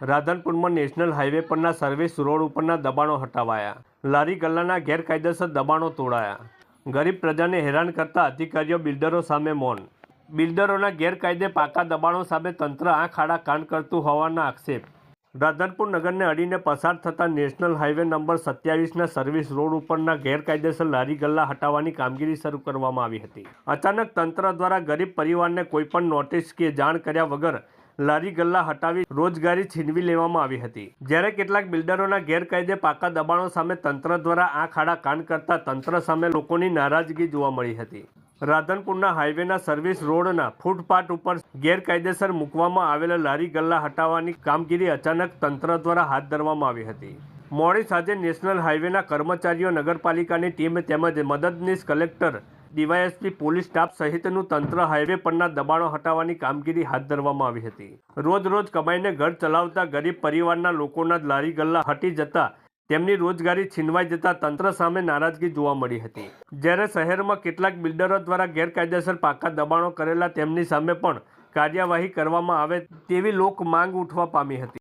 રાધનપુરમાં national highway પરના service road ઉપરના દબાણો હટાવાયા. લારી ગલ્લાના ગેરકાયદેસર દબાણો તોડાયા. ગરીબ પ્રજાને હેરાન કરતા અધિકારીઓ બિલ્ડરો સામે મૌન. બિલ્ડરોના ગેરકાયદે પાકા દબાણો સામે તંત્ર આંખ આડા કાન કરતું હોવાના આક્ષેપ. રાધનપુર નગરને અડીને પસાર થતા નેશનલ હાઈવે નંબર સત્યાવીસના સર્વિસ રોડ ઉપરના ગેરકાયદેસર લારી ગલ્લા હટાવવાની કામગીરી શરૂ કરવામાં આવી હતી. અચાનક તંત્ર દ્વારા ગરીબ પરિવારને કોઈપણ નોટિસ કે જાણ કર્યા વગર લારી ગલ્લા હટાવી રોજગારી છીનવી લેવામાં આવી હતી. જ્યારે કેટલાક બિલ્ડરોના ગેરકાયદે પાકા દબાણો સામે તંત્ર દ્વારા આંખ આડા કાન કરતા તંત્ર સામે લોકોની નારાજગી જોવા મળી હતી. રાધનપુરના હાઈવેના સર્વિસ રોડના ફૂટપાથ ઉપર ગેરકાયદેસર મૂકવામાં આવેલા લારી ગલ્લા હટાવવાની કામગીરી અચાનક તંત્ર દ્વારા હાથ ધરવામાં આવી હતી. મોડી સાંજે નેશનલ હાઈવેના કર્મચારીઓ નગરપાલિકાની ટીમ તેમજ મદદનીશ કલેક્ટર ડીવાયએસપી પોલીસ સ્ટાફ સહિતનું તંત્ર હાઈવે પરના દબાણો હટાવવાની કામગીરી હાથ ધરવામાં આવી હતી. રોજ રોજ કમાઈને ઘર ચલાવતા ગરીબ પરિવારના લોકોના લારી ગલ્લા હટી જતા તેમની રોજગારી છીનવાઈ જતા તંત્ર સામે નારાજગી જોવા મળી હતી. જ્યારે શહેરમાં કેટલાક બિલ્ડરો દ્વારા ગેરકાયદેસર પાકા દબાણો કરેલા તેમની સામે પણ કાર્યવાહી કરવામાં આવે તેવી લોક માંગ ઉઠવા પામી હતી.